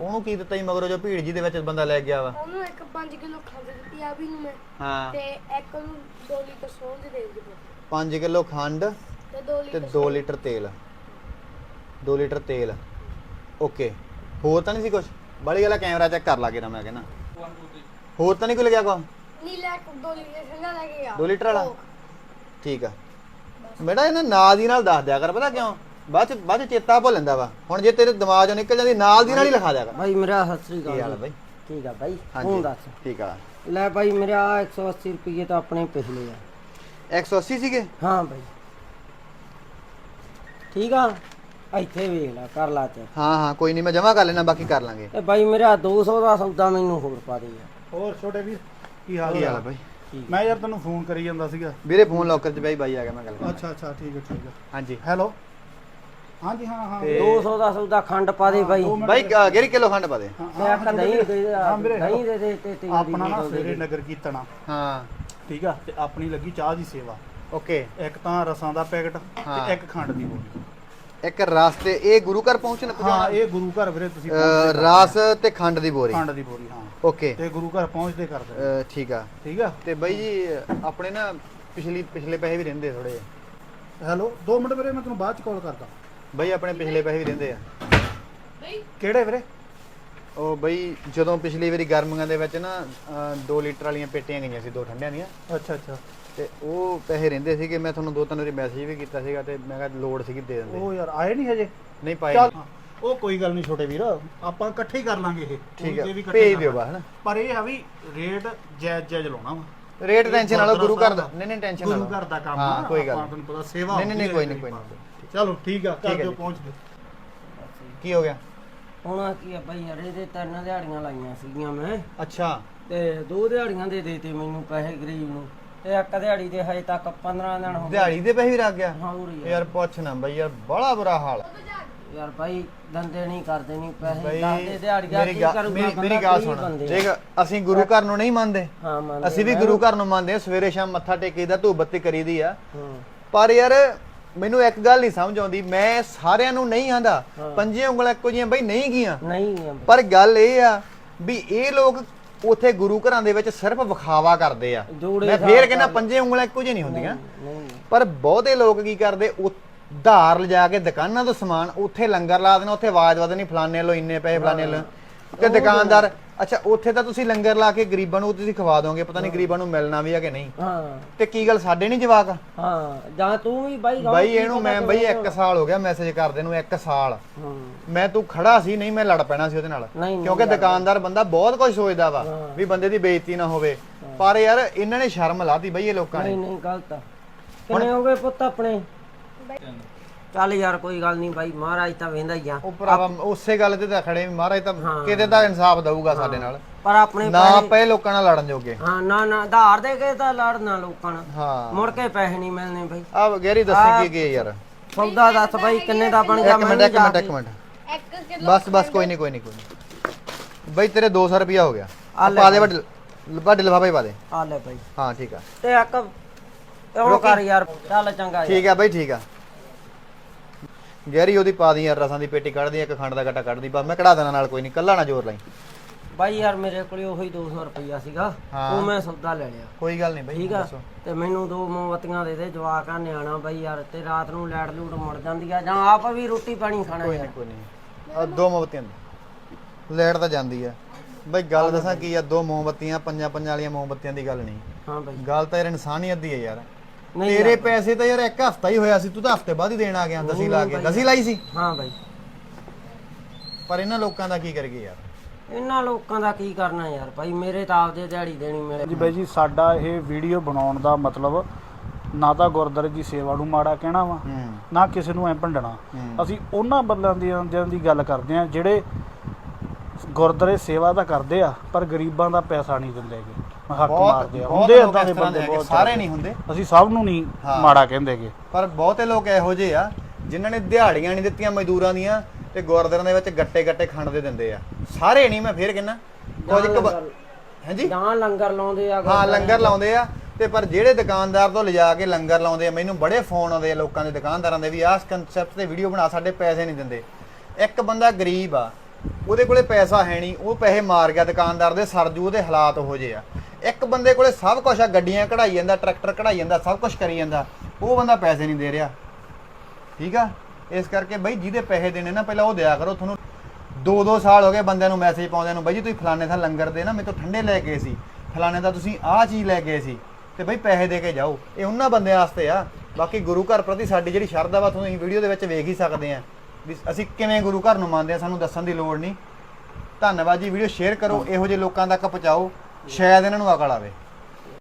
ਉਹਨੂੰ ਕੀ ਦਿੱਤਾ ਜੀ ਮਗਰੋਂ ਜੋ ਭੀੜ ਜੀ ਦੇ ਵਿੱਚ ਬੰਦਾ ਲੈ ਗਿਆ ਵਾ? ਉਹਨੂੰ ਇੱਕ 5 ਕਿਲੋ ਖੰਡ ਦਿੱਤੀ ਆ ਵੀ ਨੂੰ ਮੈਂ। ਹਾਂ। ਤੇ ਇੱਕ ਨੂੰ 2 ਲੀਟਰ ਸੌਂਜ ਦੇ ਦਿੱਤੀ। 5 ਕਿਲੋ ਖੰਡ ਤੇ 2 ਤੇ ਲੀਟਰ 2 ਲੀਟਰ ਤੇਲ। 2 ਲੀਟਰ ਤੇਲ। ਓਕੇ। ਹੋਰ ਤਾਂ ਨਹੀਂ ਸੀ ਕੁਝ ਬੜੀ ਗੱਲ ਕੈਮਰਾ ਚੈੱਕ ਕਰ ਲਾਗੇ ਨਾ ਮੈਂ ਕਹਿੰਦਾ। ਹੋਰ ਤਾਂ ਨਹੀਂ ਕੋਈ ਲੱਗਿਆ ਕੋ ਨੀਲਾ ਇੱਕ 2 ਲੀਟਰ ਠੰਡਾ ਲੈ ਕੇ ਗਿਆ ਦੋ ਲੀਟਰ ਵਾਲਾ? ਠੀਕ ਆ। ਮੇਰਾ ਇਹਨਾਂ ਨਾਲ ਦੀ ਨਾਲ ਦੱਸ ਦਿਆ ਕਰ ਪਤਾ ਕਿਉਂ? ਬਾਅਦ ਚ ਬਾਅਦ ਚ ਚੇਤਾ ਭੁੱਲ ਜਾਂਦਾ ਵਾ। ਹੁਣ ਜੇ ਤੇਰੇ ਦਿਮਾਗ ਚੋਂ ਨਿਕਲ ਜਾਂਦੀ ਨਾਲ ਦੀ ਨਾਲ ਹੀ ਲਿਖਾ ਦਿਆ ਕਰ। ਭਾਈ ਮੇਰਾ ਸਤਿ ਸ੍ਰੀ ਕੀ ਹਾਲ ਅਕਾਲ ਬਾਈ। ਠੀਕ ਆ ਭਾਈ ਹਾਂਜੀ ਹੁਣ ਦੱਸ। ਠੀਕ ਆ। ਲੈ ਭਾਈ ਮੇਰਾ 180 ਰੁਪਏ ਤਾਂ ਆਪਣੇ ਪਿਛਲੇ ਆ। 180 ਸੀਗੇ? ਹਾਂ ਭਾਈ ਠੀਕ ਆ? ਇੱਥੇ ਵੇਖ ਲੈ ਕਰ ਲਾ ਤੇ ਹਾਂ ਹਾਂ ਕੋਈ ਨਹੀਂ ਮੈਂ ਜਮਾ ਕਰ ਲੈਣਾ ਬਾਕੀ ਕਰ ਲਾਂਗੇ। ਤੇ ਭਾਈ ਮੇਰਾ 200 ਦਾ ਸੌਦਾ ਮੈਨੂੰ ਹੋਰ ਪਾ ਦੇ ਯਾਰ ਹੋਰ ਛੋਟੇ ਵੀਰ ਕੀ ਹਾਲ ਕੀ ਹਾਲ ਆ ਬਾਈ। ਮੈਂ ਯਾਰ ਤੈਨੂੰ ਫੋਨ ਕਰੀ ਜਾਂਦਾ ਸੀਗਾ। ਵੀਰੇ ਫੋਨ ਲੋਕਰ ਚ ਬਾਈ ਬਾਈ ਆ ਗਿਆ ਮੈਂ ਗੱਲ ਕਰਦਾ। ਅੱਛਾ ਅੱਛਾ ਠੀਕ ਹੈ ਠੀਕ ਹੈ ਹਾਂਜੀ। ਹੈਲੋ। ਹਾਂਜੀ ਹਾਂ ਹਾਂ ਤੇ- 200 ਦਾ ਖੰਡ ਪਾ ਦੇ ਭਾਈ ਦੋ ਮਿੰਟ ਬਾਈ ਅ, ਗੇਰੀ ਕਿਲੋ ਖੰਡ ਪਾ ਦੇ? ਹਾਂ, ਤੇ ਇੱਕ ਦਹੀਂ ਦੇ ਹਾਂ ਵੀਰੇ, ਦਹੀਂ ਦੇ ਦੇ ਤੇ ਤੇਲ ਦੀ ਆਪਣਾ ਨਾ ਬੋਤਲ ਦੇ ਸਵੇਰੇ ਦੇ। ਨਗਰ ਕੀਰਤਨ ਆ। ਹਾਂ। ਠੀਕ ਆ ਤੇ ਆਪਣੀ ਲੱਗੀ ਚਾਹ ਦੀ ਸੇਵਾ। ਓਕੇ। ਇੱਕ ਤਾਂ ਰਸਾਂ ਦਾ ਪੈਕਟ। ਤੇ ਇੱਕ ਖੰਡ ਦੀ ਬੋਰੀ ਇੱਕ ਰਸ ਤੇ ਇਹ ਗੁਰੂ ਘਰ ਪਹੁੰਚਣ ਹਾਂ ਇਹ ਗੁਰੂ ਘਰ ਵੀਰੇ ਤੁਸੀਂ ਰਸ ਤੇ ਖੰਡ ਦੀ ਬੋਰੀ। ਖੰਡ ਦੀ ਬੋਰੀ ਹਾਂ। ਓਕੇ। ਤੇ ਗੁਰੂ ਘਰ ਪਹੁੰਚਦੇ ਕਰਦੇ ਠੀਕ ਆ। ਠੀਕ ਆ? ਤੇ ਬਾਈ ਜੀ ਆਪਣੇ ਨਾ ਪਿਛਲੀ ਪਿਛਲੇ ਪੈਸੇ ਵੀ ਰਹਿੰਦੇ ਥੋੜੇ ਹੈਲੋ 2 ਮਿੰਟ ਵੀਰੇ ਮੈਂ ਤੈਨੂੰ ਬਾਅਦ ਚ ਕਾਲ ਕਰਦਾ। ਬਾਈ ਆਪਣੇ ਪਿਛਲੇ ਪੈਸੇ ਵੀ ਰਹਿੰਦੇ ਆ। ਕਿਹੜੇ ਵੀਰੇ? ਉਹ ਬਈ ਜਦੋਂ ਪਿਛਲੀ ਵਾਰੀ ਗਰਮੀਆਂ ਦੇ ਵਿੱਚ ਨਾ 2 ਲੀਟਰ ਵਾਲੀਆਂ ਪੇਟੀਆਂ ਗਈਆਂ ਸੀ ਦੋ ਠੰਡਿਆਂ ਦੀਆਂ। ਅੱਛਾ ਅੱਛਾ। ਤੇ ਉਹ ਪੈਸੇ ਰਹਿੰਦੇ ਸੀਗੇ ਮੈਂ ਤੁਹਾਨੂੰ ਦੋ ਤਿੰਨ ਵਾਰੀ ਮੈਸੇਜ ਵੀ ਕੀਤਾ ਸੀਗਾ ਤੇ ਮੈਂ ਕਿਹਾ ਲੋਡ ਸੀਗੀ ਦੇ ਦਿੰਦੇ। ਉਹ ਯਾਰ ਆਏ ਨਹੀਂ ਹਜੇ। ਨਹੀਂ ਪਾਏ ਚੱਲ। ਉਹ ਕੋਈ ਗੱਲ ਨਹੀਂ ਛੋਟੇ ਵੀਰ ਆਪਾਂ ਇਕੱਠੇ ਹੀ ਕਰ ਲਾਂਗੇ ਇਹ। ਠੀਕ ਇਕੱਠੇ ਭੇਜ ਦਿਓ। ਬਾ ਹਨਾ। ਪਰ ਇਹ ਆ ਵੀ ਰੇਟ ਜਾਇਜ਼ ਜਾਇਜ਼ ਲਾਉਣਾ ਵਾ। ਰੇਟ ਟੈਨਸ਼ਨ ਵਾਲੋ ਗੁਰੂ ਘਰ ਦਾ। ਗੁਰਦੁਆਰਾ ਨਹੀਂ ਨਹੀਂ ਟੈਨਸ਼ਨ ਗੁਰੂ ਵਾਲੋ ਘਰ ਦਾ ਕੰਮ ਹਾਂ, ਆ, ਕੋਈ ਗੱਲ ਆਪਾਂ ਨਹੀਂ। ਤੁਹਾਨੂੰ ਪਤਾ ਸੇਵਾ ਨਹੀਂ, ਨਹੀਂ, ਕੋਈ ਹੈ ਨਹੀਂ, ਕੋਈ ਇਹਦੀ। ਚਲੋ ਠੀਕ ਆ ਕਰ ਦਿਓ ਜੀ। ਪਹੁੰਚ ਦਿਓ ਕੀ ਹੋ ਗਿਆ? ਹੁਣ ਆਹ ਕੀ ਆ ਭਾਈ ਯਾਰ ਇਹਦੇ ਤਿੰਨ ਦਿਹਾੜੀਆਂ ਲਾਈਆਂ ਸੀਗੀਆਂ ਮੈਂ। ਅੱਛਾ। ਤੇ ਦੋ ਦਿਹਾੜੀਆਂ ਦੇ ਦੇਤੇ ਮੈਨੂੰ ਪੈਸੇ ਗਰੀਬ ਨੂੰ। ਤੇ ਇੱਕ ਦਿਹਾੜੀ ਦੇ ਹਜੇ ਤੱਕ 15 ਦਿਨ ਹੋ ਗਏ। ਦਿਹਾੜੀ ਦੇ ਪੈਸੇ ਵੀ ਰੱਖ ਗਿਆ? ਹਾਂ ਉਰੀ ਯਾਰ ਪੁੱਛ ਨਾ ਬਈ ਯਾਰ ਬੜਾ ਬੁਰਾ ਹਾਲ ਯਾਰ ਭਾਈ ਦੰਦੇ ਨਹੀਂ ਕਰਦੇ ਨਹੀਂ ਪੈਸੇ। ਦੱਸਦੇ ਦਿਹਾੜੀਆਂ ਕੀ ਕਰੂਗਾ? ਮੇਰੀ- ਗੱਲ ਸੁਣ। ਆ। ਦੇਖ ਅਸੀਂ ਗੁਰੂ ਘਰ ਨੂੰ ਨਹੀਂ ਮੰਨਦੇ। ਹਾਂ ਮੰਨਦੇ ਅਸੀਂ ਵੀ ਗੁਰੂ ਘਰ ਨੂੰ ਮੰਨਦੇ ਆ ਸਵੇਰੇ ਸ਼ਾਮ ਮੱਥਾ ਟੇਕੀਦਾ ਧੂਪ ਬੱਤੀ ਕਰੀਦੀ ਆ। ਹਾਂ। ਪਰ ਯਾਰ ਮੈਨੂੰ ਇੱਕ ਗੱਲ ਨਹੀਂ ਸਮਝ ਆਉਂਦੀ ਮੈਂ ਸਾਰਿਆਂ ਨੂੰ ਨਹੀਂ ਆਂਦਾ। ਪੰਜੇ ਉਂਗਲਾਂ ਇੱਕੋ ਜਿਹੀਆਂ ਬਈ ਨਹੀਂ ਗੀਆਂ ਨਹੀਂ ਬਈ। ਪਰ ਗੱਲ ਇਹ ਆ ਵੀ ਇਹ ਲੋਕ ਉਥੇ ਗੁਰੂ ਘਰਾਂ ਦੇ ਵਿੱਚ ਸਿਰਫ ਵਿਖਾਵਾ ਕਰਦੇ ਆ। ਜੋੜੇ ਮੈਂ ਫੇਰ ਕਹਿੰਦਾ ਪੰਜੇ ਉਂਗਲਾਂ ਇੱਕੋ ਜਿਹੀਆਂ ਨਹੀਂ ਹੁੰਦੀਆਂ। ਨਹੀਂ ਪਰ ਬਹੁਤੇ ਲੋਕ ਕੀ ਕਰਦੇ ਉਹ ਧਾਰ ਲਿਜਾ ਕੇ ਦੁਕਾਨਾਂ ਤੋਂ ਸਮਾਨ ਉੱਥੇ ਲੰਗਰ ਲਾ ਦੇਣਾ ਉੱਥੇ ਆਵਾਜ਼ ਵਧਣੀ ਫਲਾਣੇ ਲੋ ਇੰਨੇ ਪੈਸੇ ਫਲਾਣੇ ਲੋ। ਤੇ ਦੁਕਾਨਦਾਰ ਅੱਛਾ ਉੱਥੇ ਤਾਂ ਤੁਸੀਂ ਲੰਗਰ ਲਾ ਕੇ ਗਰੀਬਾਂ ਨੂੰ ਤੁਸੀਂ ਖਵਾ ਦੋਗੇ ਪਤਾ ਨਹੀਂ ਗਰੀਬਾਂ ਨੂੰ ਮਿਲਣਾ ਵੀ ਆ ਕਿ ਨਹੀਂ। ਹਾਂ। ਤੇ ਕੀ ਗੱਲ ਸਾਡੇ ਨਹੀਂ ਜਵਾਕ? ਹਾਂ ਜਾਂ ਤੂੰ ਵੀ ਬਾਈ ਗਾਉਂ ਬਾਈ ਇਹਨੂੰ ਮੈਂ ਬਈ ਕਿਵੇਂ 1 ਸਾਲ ਹੋ ਗਿਆ ਮੈਸੇਜ ਕਰਦੇ ਨੂੰ 1 ਸਾਲ। ਹਾਂ। ਮੈਂ ਤੂੰ ਖੜਾ ਸੀ ਨਹੀਂ ਮੈਂ ਲੜ ਪੈਣਾ ਸੀ ਉਹਦੇ ਨਾਲ। ਨਹੀਂ, ਨਹੀਂ ਕਿਉਂਕਿ। ਦੁਕਾਨਦਾਰ ਬੰਦਾ ਬਹੁਤ ਕੁਝ ਸੋਚਦਾ ਵਾ। ਵੀ ਬੰਦੇ ਦੀ ਬੇਇੱਜ਼ਤੀ ਨਾ ਹੋਵੇ। ਪਰ ਯਾਰ ਇਹਨਾਂ ਨੇ ਸ਼ਰਮ ਲਾਤੀ ਬਈ ਇਹ ਲੋਕਾਂ ਨਹੀਂ ਨੇ। ਨਹੀਂ ਗਲਤ ਆ। ਕਿੰਨੇ ਹੋ ਗਏ ਪੁੱਤ ਆਪਣੇ? ਚੱਲ ਯਾਰ ਕੋਈ ਗੱਲ ਨਹੀਂ ਬਾਈ ਮਹਾਰਾਜ ਤਾਂ ਵੇਂਦਾ ਹੀ ਆ। ਉਹ ਭਰਾਵਾ ਉਸੇ ਗੱਲ ਤੇ ਤਾਂ ਖੜੇ ਵੀ ਮਹਾਰਾਜ ਤਾਂ ਹਾਂ। ਕਿਤੇ ਤਾਂ ਇਨਸਾਫ ਦਊਗਾ ਸਾਡੇ ਨਾਲ। ਪਰ ਆਪਣੇ ਨਾ ਪੈਸੇ ਪਏ ਲੋਕਾਂ ਨਾਲ ਲੜਨ ਜੋਗੇ। ਹਾਂ ਨਾ ਨਾ ਧਾਰ ਦੇ ਕੇ ਤਾਂ ਲੜਨਾ ਲੋਕਾਂ ਨਾਲ। ਹਾਂ। ਮੁੜ ਕੇ ਪੈਸੇ ਨਹੀਂ ਮਿਲਣੇ ਬਾਈ। ਆ ਗੈਰੀ ਦੱਸੀ ਕੀ ਕੀ ਯਾਰ। ਸੌਦਾ ਦੱਸ ਬਾਈ ਕਿੰਨੇ ਦਾ ਬਣ ਗਿਆ ਇੱਕ ਮਿੰਟ ਇੱਕ ਮਿੰਟ ਇੱਕ ਮਿੰਟ। ਇੱਕ ਕਿਲੋ ਬਸ ਬਸ ਕੋਈ ਨਹੀਂ ਕੋਈ ਨਹੀਂ ਕੋਈ ਨਹੀਂ। ਬਈ ਤੇਰੇ 200 ਰੁਪਿਆ ਹੋ ਗਿਆ। ਆ ਆ ਲੈ ਪਾ ਦੇ ਵੱਡੇ ਵੱਡੇ ਲਿਫਾਫੇ ਪਾ ਦੇ। ਆ ਲੈ ਬਾਈ। ਹਾਂ ਠੀਕ ਆ। ਤੇ ਇੱਕ ਉਹ ਕਰ ਯਾਰ ਚੱਲ ਚੰਗਾ ਯਾਰ। ਠੀਕ ਆ ਬਈ ਠੀਕ ਆ। ਗੈਰੀ ਉਹਦੀ ਪਾ ਦੀ ਯਾਰ ਰਸਾਂ ਦੀ ਪੇਟੀ ਕੱਢਦੀ ਇੱਕ ਖੰਡ ਦਾ ਗੱਟਾ ਕੱਢਦੀ ਬਸ ਮੈਂ ਕਢਾ ਦੇਣਾ ਨਾਲ ਕੋਈ ਨਹੀਂ ਕੱਲਾ ਨਾ ਜ਼ੋਰ ਲਾਈ। ਬਾਈ ਯਾਰ ਮੇਰੇ ਕੋਲੇ ਉਹੀ 200 ਰੁਪਈਆ ਸੀਗਾ ਹਾਂ। ਉਹ ਮੈਂ ਸੌਦਾ ਲੈ ਲਿਆ। ਕੋਈ ਗੱਲ ਨਹੀਂ ਬਈ ਠੀਕ ਆ? ਦੱਸੋ। ਤੇ ਮੈਨੂੰ ਦੋ ਮੋਮਬੱਤੀਆਂ ਦੇ ਦੇ ਜਵਾਕ ਆ ਨਿਆਣਾ ਬਾਈ ਯਾਰ ਤੇ ਰਾਤ ਨੂੰ ਲੈਟ ਲੂਟ ਮੁੜ ਜਾਂਦੀ ਆ ਜਾਂ ਆਪ ਵੀ ਰੋਟੀ ਪਾਣੀ ਖਾਣਾ ਕੋਈ ਯਾਰ। ਨਹੀਂ ਕੋਈ ਨਹੀਂ। ਆ ਦੋ ਮੋਮਬੱਤੀਆਂ ਦੇ। ਤਾਂ ਜਾਂਦੀ ਆ। ਬਈ ਗੱਲ ਦੱਸਾਂ ਕੀ ਆ ਦੋ ਮੋਮਬੱਤੀਆਂ ਪੰਜਾਂ ਪੰਜਾਂ ਵਾਲੀਆਂ ਮੋਮਬੱਤੀਆਂ ਦੀ ਗੱਲ ਨਹੀਂ। ਹਾਂ ਬਾਈ। ਗੱਲ ਤਾਂ ਯਾਰ ਇਨਸਾਨੀਅਤ ਦੀ ਹੈ ਯਾਰ। ਨਹੀਂ ਤੇਰੇ ਪੈਸੇ ਤਾਂ ਯਾਰ ਇੱਕ ਹਫਤਾ ਹੀ ਹੋਇਆ ਸੀ ਤੂੰ ਤਾਂ ਹਫ਼ਤੇ ਬਾਅਦ ਹੀ ਦੇਣ ਆ ਗਿਆ ਦਸੀ ਲਾ ਕੇ। ਦਸੀ ਲਾਈ ਸੀ? ਹਾਂ ਬਾਈ। ਪਰ ਇਹਨਾਂ ਲੋਕਾਂ ਦਾ ਕੀ ਕਰਗੇ ਯਾਰ? ਇਹਨਾਂ ਲੋਕਾਂ ਦਾ ਕੀ ਕਰਨਾ ਯਾਰ ਭਾਈ ਮੇਰੇ ਤਾਂ ਆਪਦੇ ਦਿਹਾੜੀ ਦੇਣੀ ਮਿਲੇ ਜੀ ਬਾਈ ਜੀ ਸਾਡਾ ਇਹ ਵੀਡੀਓ ਬਣਾਉਣ ਦਾ ਮਤਲਬ ਨਾ ਤਾਂ ਗੁਰਦਾਰੇ ਦੀ ਸੇਵਾ ਨੂੰ ਮਾੜਾ ਕਹਿਣਾ ਵਾ ਨਾ ਕਿਸੇ ਨੂੰ ਐ ਭੰਡਣਾ। ਅਸੀਂ ਉਹਨਾਂ ਬੰਦਿਆਂ ਦੀ ਦੀ ਗੱਲ ਕਰਦੇ ਆ ਜਿਹੜੇ ਗੁਰਦਾਰੇ ਸੇਵਾ ਤਾਂ ਕਰਦੇ ਆ ਪਰ ਗਰੀਬਾਂ ਦਾ ਪੈਸਾ ਨਹੀਂ ਦਿੰਦੇਗੇ ਹੱਕ ਬਹੁਤ ਮਾਰਦੇ ਆ। ਹੁੰਦੇ ਏਦਾਂ ਦੇ ਬੰਦੇ ਬਹੁਤ ਸਾਰੇ ਨਹੀਂ ਹੁੰਦੇ। ਅਸੀਂ ਸਭ ਨੂੰ ਨਹੀਂ। ਮਾੜਾ ਕਹਿੰਦੇਗੇ ਪਰ ਬਹੁਤੇ ਲੋਕ ਇਹੋ ਜਿਹੇ ਆ ਜਿਨ੍ਹਾਂ ਨੇ ਦਿਹਾੜੀਆਂ ਨਹੀਂ ਦਿੱਤੀਆਂ ਮਜ਼ਦੂਰਾਂ ਦੀਆਂ ਤੇ ਗੁਰਦੁਆਰਿਆਂ ਦੇ ਵਿੱਚ ਗੱਟੇ ਗੱਟੇ ਖੰਡ ਦੇ ਦਿੰਦੇ ਆ। ਸਾਰੇ ਨਹੀਂ ਮੈਂ ਫੇਰ ਕਹਿੰਦਾ ਕੁਝ ਕੁ ਹਾਂਜੀ? ਜਾਂ ਲੰਗਰ ਲਾਉਂਦੇ ਆ ਹਾਂ ਗੁਰਦੁਆਰੇ। ਲੰਗਰ ਲਾਉਂਦੇ ਆ ਤੇ ਪਰ ਜਿਹੜੇ ਦੁਕਾਨਦਾਰ ਤੋਂ ਲਿਜਾ ਕੇ ਲੰਗਰ ਲਾਉਂਦੇ ਆ ਮੈਨੂੰ ਬੜੇ ਫੋਨ ਆਉਂਦੇ ਆ ਲੋਕਾਂ ਦੇ ਦੁਕਾਨਦਾਰਾਂ ਦੇ ਵੀ ਆਹ ਕਨਸੈਪਟ ਤੇ ਵੀਡੀਓ ਬਣਾ ਸਾਡੇ ਪੈਸੇ ਨਹੀਂ ਦਿੰਦੇ। ਇੱਕ ਬੰਦਾ ਗਰੀਬ ਆ ਉਹਦੇ ਕੋਲੇ ਪੈਸਾ ਹੈ ਨਹੀਂ, ਉਹ ਪੈਸੇ ਮਾਰ ਗਿਆ ਦੁਕਾਨਦਾਰ ਦੇ ਸਰਜੂ ਉਹਦੇ ਹਾਲਾਤ ਉਹੋ ਜਿਹੇ ਆ। ਇੱਕ ਬੰਦੇ ਕੋਲੇ ਸਭ ਕੁਝ ਆ, ਗੱਡੀਆਂ ਕਢਾਈ ਜਾਂਦਾ, ਟਰੈਕਟਰ ਕਢਾਈ ਜਾਂਦਾ, ਸਭ ਕੁਝ ਕਰੀ ਜਾਂਦਾ, ਉਹ ਬੰਦਾ ਪੈਸੇ ਨਹੀਂ ਦੇ ਰਿਹਾ। ਠੀਕ ਆ? ਇਸ ਕਰਕੇ ਬਈ ਜਿਹਦੇ ਪੈਸੇ ਦੇਣੇ ਨਾ, ਪਹਿਲਾਂ ਉਹ ਦਿਆ ਕਰੋ, ਤੁਹਾਨੂੰ ਦੋ ਦੋ ਸਾਲ ਹੋ ਗਏ ਬੰਦਿਆਂ ਨੂੰ ਮੈਸੇਜ ਪਾਉਂਦਿਆਂ ਨੂੰ, ਬਾਈ ਜੀ ਤੁਸੀਂ ਫਲਾਣੇ ਥਾਂ ਲੰਗਰ ਦੇ ਨਾ, ਮੇਰੇ ਤੋਂ ਠੰਡੇ ਲੈ ਕੇ ਸੀ। ਫਲਾਣੇ ਦਾ ਤੁਸੀਂ ਆਹ ਚੀਜ਼ ਲੈ ਕੇ ਸੀ, ਤੇ ਬਈ ਪੈਸੇ ਦੇ ਕੇ ਜਾਓ। ਇਹ ਉਹਨਾਂ ਬੰਦਿਆਂ ਵਾਸਤੇ ਆ। ਬਾਕੀ ਗੁਰੂ ਘਰ ਪ੍ਰਤੀ ਸਾਡੀ ਜਿਹੜੀ ਸ਼ਰਧਾ ਵਾ, ਤੁਹਾਨੂੰ ਅਸੀਂ ਵੀਡੀਓ ਦੇ ਵਿੱਚ ਵੇਖ ਹੀ ਸਕਦੇ ਆ। ਵੀ ਅਸੀਂ ਕਿਵੇਂ ਗੁਰੂ ਘਰ ਨੂੰ ਮੰਨਦੇ ਆ ਸਾਨੂੰ ਦੱਸਣ ਦੀ ਲੋੜ ਨਹੀਂ। ਧੰਨਵਾਦ ਜੀ ਵੀਡੀਓ ਸ਼ੇਅਰ ਕਰੋ ਇਹੋ ਜਿਹੇ ਲੋਕਾਂ ਤੱਕ ਪਹੁੰਚਾਓ ਸ਼ਾਇਦ ਇਹਨਾਂ ਨੂੰ ਅਕਲ ਆਵੇ।